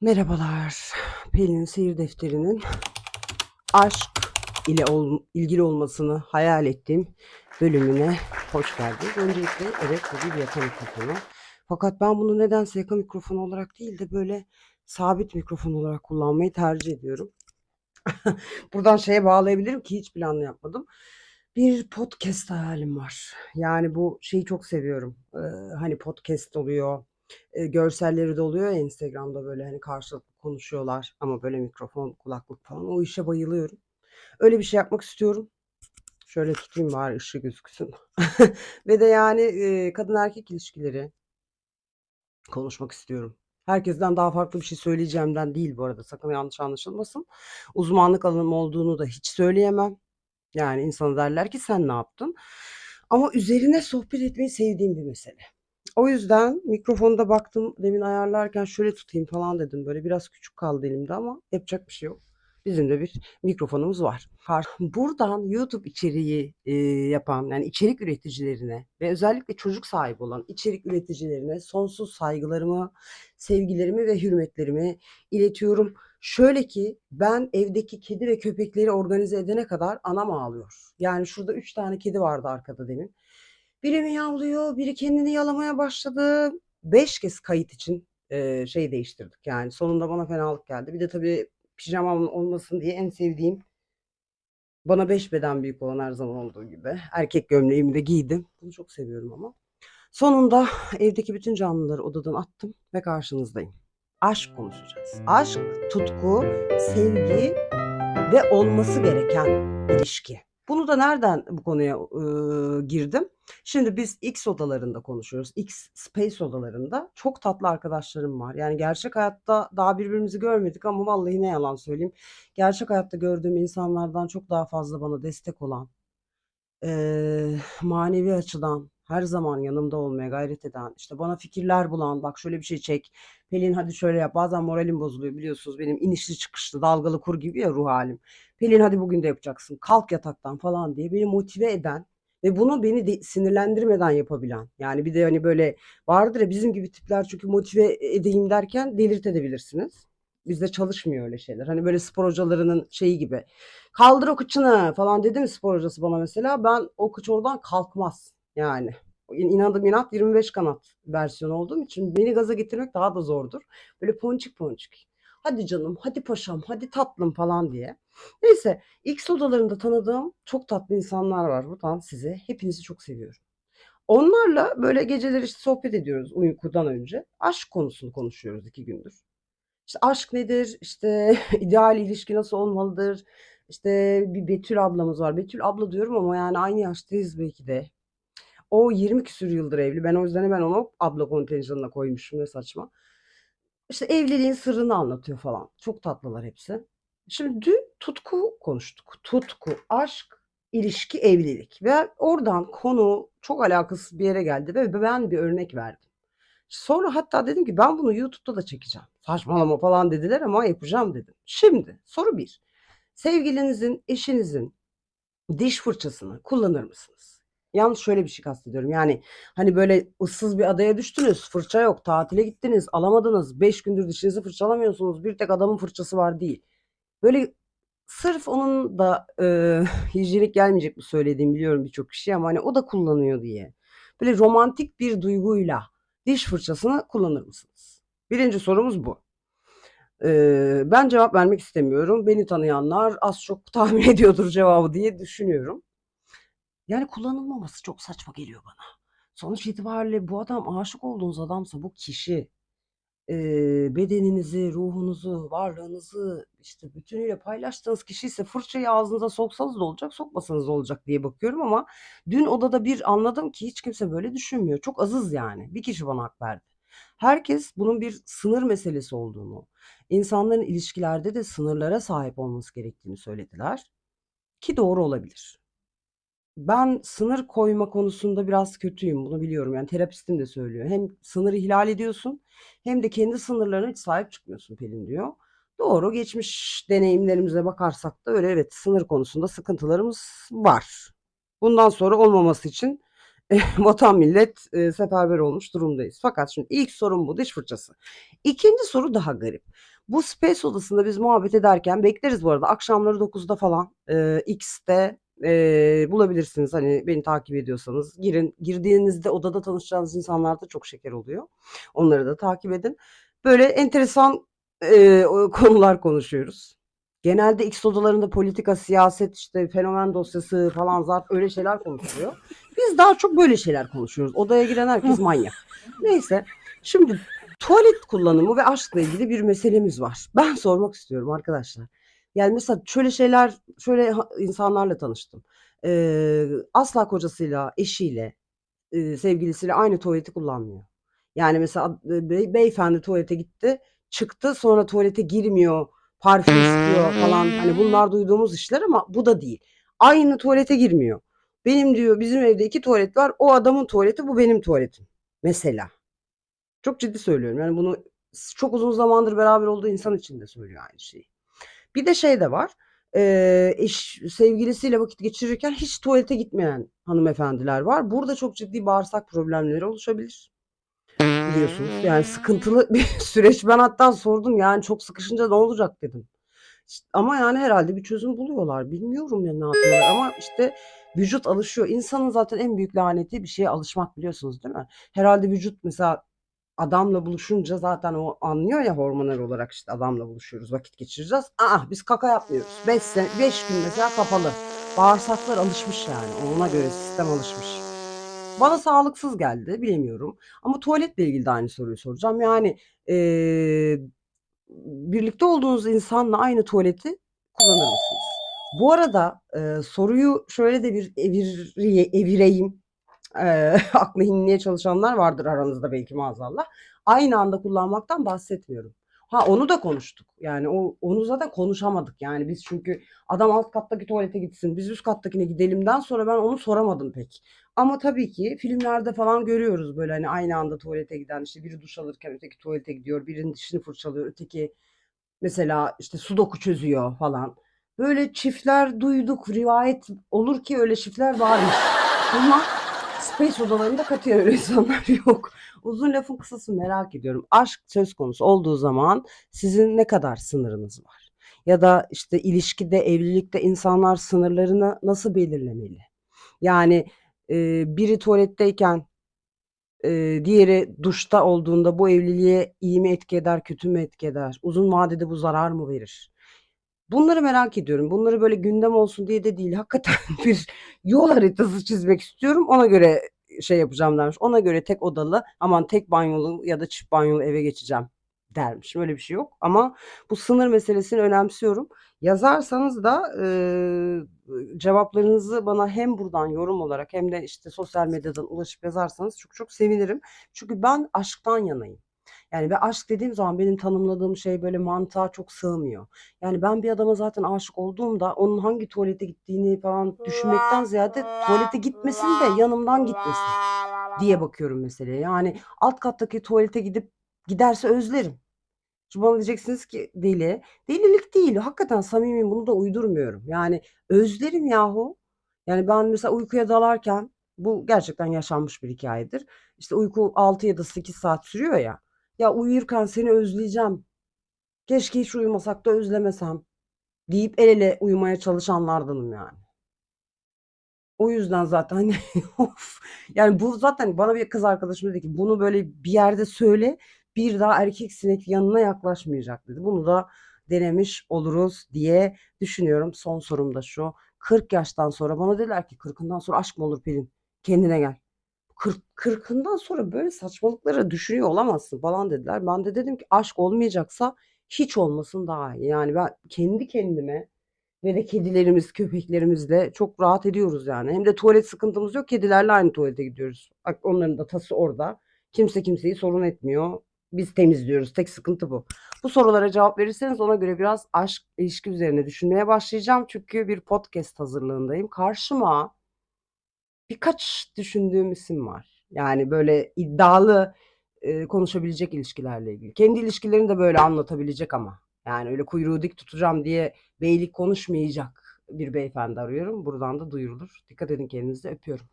Merhabalar. Pelin Seyir Defteri'nin aşk ile ol- ilgili olmasını hayal ettiğim bölümüne hoş geldiniz. Öncelikle evet bu bir yaka mikrofonu. Fakat ben bunu nedense yaka mikrofonu olarak değil de böyle sabit mikrofon olarak kullanmayı tercih ediyorum. Buradan şeye bağlayabilirim ki hiç planlı yapmadım. Bir podcast hayalim var. Yani bu şeyi çok seviyorum. Ee, hani podcast oluyor. E, görselleri de oluyor ya Instagram'da böyle hani karşılıklı konuşuyorlar ama böyle mikrofon, kulaklık falan. O işe bayılıyorum. Öyle bir şey yapmak istiyorum. Şöyle tutayım bari ışığı gözüksün. Ve de yani e, kadın erkek ilişkileri konuşmak istiyorum. Herkesten daha farklı bir şey söyleyeceğimden değil bu arada. Sakın yanlış anlaşılmasın. Uzmanlık alanım olduğunu da hiç söyleyemem. Yani insana derler ki sen ne yaptın? Ama üzerine sohbet etmeyi sevdiğim bir mesele. O yüzden mikrofonda baktım demin ayarlarken şöyle tutayım falan dedim. Böyle biraz küçük kaldı elimde ama yapacak bir şey yok. Bizim de bir mikrofonumuz var. Buradan YouTube içeriği e, yapan yani içerik üreticilerine ve özellikle çocuk sahibi olan içerik üreticilerine sonsuz saygılarımı, sevgilerimi ve hürmetlerimi iletiyorum. Şöyle ki ben evdeki kedi ve köpekleri organize edene kadar anam ağlıyor. Yani şurada üç tane kedi vardı arkada demin. Biri miyavlıyor, biri kendini yalamaya başladı. 5 kez kayıt için, eee, şey değiştirdik yani. Sonunda bana fenalık geldi. Bir de tabii pijamam olmasın diye en sevdiğim bana 5 beden büyük olan her zaman olduğu gibi erkek gömleğimi de giydim. Bunu çok seviyorum ama. Sonunda evdeki bütün canlıları odadan attım ve karşınızdayım. Aşk konuşacağız. Aşk, tutku, sevgi ve olması gereken ilişki. Bunu da nereden bu konuya ııı, girdim? Şimdi biz X odalarında konuşuyoruz. X space odalarında çok tatlı arkadaşlarım var. Yani gerçek hayatta daha birbirimizi görmedik ama vallahi ne yalan söyleyeyim. Gerçek hayatta gördüğüm insanlardan çok daha fazla bana destek olan, eee, manevi açıdan her zaman yanımda olmaya gayret eden, işte bana fikirler bulan, bak şöyle bir şey çek, Pelin hadi şöyle yap. Bazen moralim bozuluyor biliyorsunuz benim inişli çıkışlı dalgalı kur gibi ya ruh halim. Pelin hadi bugün de yapacaksın. Kalk yataktan falan diye beni motive eden ve bunu beni de sinirlendirmeden yapabilen. Yani bir de hani böyle vardır ya bizim gibi tipler çünkü motive edeyim derken delirtebilirsiniz. Bizde çalışmıyor öyle şeyler. Hani böyle spor hocalarının şeyi gibi. Kaldır o kıçını falan dedi mi spor hocası bana mesela ben o kıç oradan kalkmaz yani. İn- İnadım inat 25 kanat versiyon olduğum için beni gaza getirmek daha da zordur. Böyle ponçik ponçik. Hadi canım, hadi paşam, hadi tatlım falan diye. Neyse, X odalarında tanıdığım çok tatlı insanlar var. Buradan size hepinizi çok seviyorum. Onlarla böyle geceleri işte sohbet ediyoruz uykudan önce. Aşk konusunu konuşuyoruz iki gündür. İşte aşk nedir? İşte ideal ilişki nasıl olmalıdır? İşte bir Betül ablamız var. Betül abla diyorum ama yani aynı yaştayız belki de. O 20 küsur yıldır evli. Ben o yüzden hemen onu abla kontenjanına koymuşum ne saçma. İşte evliliğin sırrını anlatıyor falan. Çok tatlılar hepsi. Şimdi dün tutku konuştuk. Tutku, aşk, ilişki, evlilik. Ve oradan konu çok alakasız bir yere geldi ve ben bir örnek verdim. Sonra hatta dedim ki ben bunu YouTube'da da çekeceğim. Saçmalama falan dediler ama yapacağım dedim. Şimdi soru bir. Sevgilinizin, eşinizin diş fırçasını kullanır mısınız? Yalnız şöyle bir şey kastediyorum. Yani hani böyle ıssız bir adaya düştünüz, fırça yok, tatile gittiniz, alamadınız, 5 gündür dişinizi fırçalamıyorsunuz, bir tek adamın fırçası var değil. Böyle sırf onun da eee hijyenik gelmeyecek bu söylediğim biliyorum birçok kişiye ama hani o da kullanıyor diye. Böyle romantik bir duyguyla diş fırçasını kullanır mısınız? Birinci sorumuz bu. Eee, ben cevap vermek istemiyorum. Beni tanıyanlar az çok tahmin ediyordur cevabı diye düşünüyorum. Yani kullanılmaması çok saçma geliyor bana. Sonuç itibariyle bu adam aşık olduğunuz adamsa bu kişi eee, bedeninizi, ruhunuzu, varlığınızı işte bütünüyle paylaştığınız kişi ise fırçayı ağzınıza soksanız da olacak, sokmasanız da olacak diye bakıyorum ama dün odada bir anladım ki hiç kimse böyle düşünmüyor. Çok azız yani. Bir kişi bana hak verdi. Herkes bunun bir sınır meselesi olduğunu, insanların ilişkilerde de sınırlara sahip olması gerektiğini söylediler ki doğru olabilir. Ben sınır koyma konusunda biraz kötüyüm. Bunu biliyorum. Yani terapistim de söylüyor. Hem sınır ihlal ediyorsun hem de kendi sınırlarına hiç sahip çıkmıyorsun Pelin diyor. Doğru. Geçmiş deneyimlerimize bakarsak da öyle evet sınır konusunda sıkıntılarımız var. Bundan sonra olmaması için vatan millet e, seferber olmuş durumdayız. Fakat şimdi ilk sorun bu diş fırçası. İkinci soru daha garip. Bu Space odasında biz muhabbet ederken bekleriz bu arada akşamları 9'da falan e, X'te e, bulabilirsiniz. Hani beni takip ediyorsanız girin. Girdiğinizde odada tanışacağınız insanlar da çok şeker oluyor. Onları da takip edin. Böyle enteresan e, konular konuşuyoruz. Genelde X odalarında politika, siyaset, işte fenomen dosyası falan zaten öyle şeyler konuşuluyor. Biz daha çok böyle şeyler konuşuyoruz. Odaya giren herkes manyak. Neyse. Şimdi tuvalet kullanımı ve aşkla ilgili bir meselemiz var. Ben sormak istiyorum arkadaşlar. Yani mesela şöyle şeyler, şöyle insanlarla tanıştım. Ee, asla kocasıyla, eşiyle, e, sevgilisiyle aynı tuvaleti kullanmıyor. Yani mesela e, bey- beyefendi tuvalete gitti, çıktı, sonra tuvalete girmiyor, parfüm sıkıyor falan. Hani bunlar duyduğumuz işler ama bu da değil. Aynı tuvalete girmiyor. Benim diyor bizim evde iki tuvalet var. O adamın tuvaleti, bu benim tuvaletim. Mesela. Çok ciddi söylüyorum. Yani bunu çok uzun zamandır beraber olduğu insan için de söylüyor aynı şeyi. Bir de şey de var. Eee, eş sevgilisiyle vakit geçirirken hiç tuvalete gitmeyen hanımefendiler var. Burada çok ciddi bağırsak problemleri oluşabilir. Biliyorsunuz. Yani sıkıntılı bir süreç. Ben hatta sordum yani çok sıkışınca ne olacak dedim. İşte ama yani herhalde bir çözüm buluyorlar. Bilmiyorum ya ne yapıyorlar ama işte vücut alışıyor. İnsanın zaten en büyük laneti bir şeye alışmak biliyorsunuz değil mi? Herhalde vücut mesela adamla buluşunca zaten o anlıyor ya hormonal olarak işte adamla buluşuyoruz, vakit geçireceğiz. Aa biz kaka yapmıyoruz. 5 sene 5 gün mesela kapalı. Bağırsaklar alışmış yani. Ona göre sistem alışmış. Bana sağlıksız geldi, bilemiyorum. Ama tuvaletle ilgili de aynı soruyu soracağım. Yani eee, birlikte olduğunuz insanla aynı tuvaleti kullanır mısınız? Bu arada eee, soruyu şöyle de bir evir, evireyim. Eee, aklı hinliye çalışanlar vardır aranızda belki maazallah. Aynı anda kullanmaktan bahsetmiyorum. Ha onu da konuştuk. Yani o onu zaten konuşamadık. Yani biz çünkü adam alt kattaki tuvalete gitsin, biz üst kattakine gidelimden sonra ben onu soramadım pek. Ama tabii ki filmlerde falan görüyoruz böyle hani aynı anda tuvalete giden işte biri duş alırken öteki tuvalete gidiyor, birinin dişini fırçalıyor, öteki mesela işte sudoku çözüyor falan. Böyle çiftler duyduk, rivayet olur ki öyle çiftler varmış. Ama Space odalarında katiyen öyle insanlar yok. Uzun lafın kısası merak ediyorum. Aşk söz konusu olduğu zaman sizin ne kadar sınırınız var? Ya da işte ilişkide, evlilikte insanlar sınırlarını nasıl belirlemeli? Yani e, biri tuvaletteyken e, diğeri duşta olduğunda bu evliliğe iyi mi etki eder, kötü mü etki eder? Uzun vadede bu zarar mı verir? Bunları merak ediyorum. Bunları böyle gündem olsun diye de değil. Hakikaten bir yol haritası çizmek istiyorum. Ona göre şey yapacağım dermiş. Ona göre tek odalı, aman tek banyolu ya da çift banyolu eve geçeceğim dermiş. Öyle bir şey yok. Ama bu sınır meselesini önemsiyorum. Yazarsanız da eee, cevaplarınızı bana hem buradan yorum olarak hem de işte sosyal medyadan ulaşıp yazarsanız çok çok sevinirim. Çünkü ben aşktan yanayım. Yani ve aşk dediğim zaman benim tanımladığım şey böyle mantığa çok sığmıyor. Yani ben bir adama zaten aşık olduğumda onun hangi tuvalete gittiğini falan düşünmekten ziyade tuvalete gitmesin de yanımdan gitmesin diye bakıyorum meseleye. Yani alt kattaki tuvalete gidip giderse özlerim. Şimdi bana diyeceksiniz ki deli. Delilik değil. Hakikaten samimiyim. Bunu da uydurmuyorum. Yani özlerim yahu. Yani ben mesela uykuya dalarken bu gerçekten yaşanmış bir hikayedir. İşte uyku 6 ya da 8 saat sürüyor ya. Ya uyurken seni özleyeceğim. Keşke hiç uyumasak da özlemesem deyip el ele uyumaya çalışanlardanım yani. O yüzden zaten hani of yani bu zaten bana bir kız arkadaşım dedi ki bunu böyle bir yerde söyle bir daha erkek sinek yanına yaklaşmayacak dedi. Bunu da denemiş oluruz diye düşünüyorum. Son sorum da şu. 40 yaştan sonra bana dediler ki 40'ından sonra aşk mı olur Pelin? Kendine gel. 40 40'ından sonra böyle saçmalıkları düşünüyor olamazsın falan dediler. Ben de dedim ki aşk olmayacaksa hiç olmasın daha iyi. Yani ben kendi kendime ve de kedilerimiz, köpeklerimizle çok rahat ediyoruz yani. Hem de tuvalet sıkıntımız yok. Kedilerle aynı tuvalete gidiyoruz. Bak onların da tası orada. Kimse kimseyi sorun etmiyor. Biz temizliyoruz. Tek sıkıntı bu. Bu sorulara cevap verirseniz ona göre biraz aşk, ilişki üzerine düşünmeye başlayacağım. Çünkü bir podcast hazırlığındayım. Karşıma birkaç düşündüğüm isim var. Yani böyle iddialı e, konuşabilecek ilişkilerle ilgili. Kendi ilişkilerini de böyle anlatabilecek ama. Yani öyle kuyruğu dik tutacağım diye beylik konuşmayacak bir beyefendi arıyorum. Buradan da duyurulur. Dikkat edin kendinize. Öpüyorum.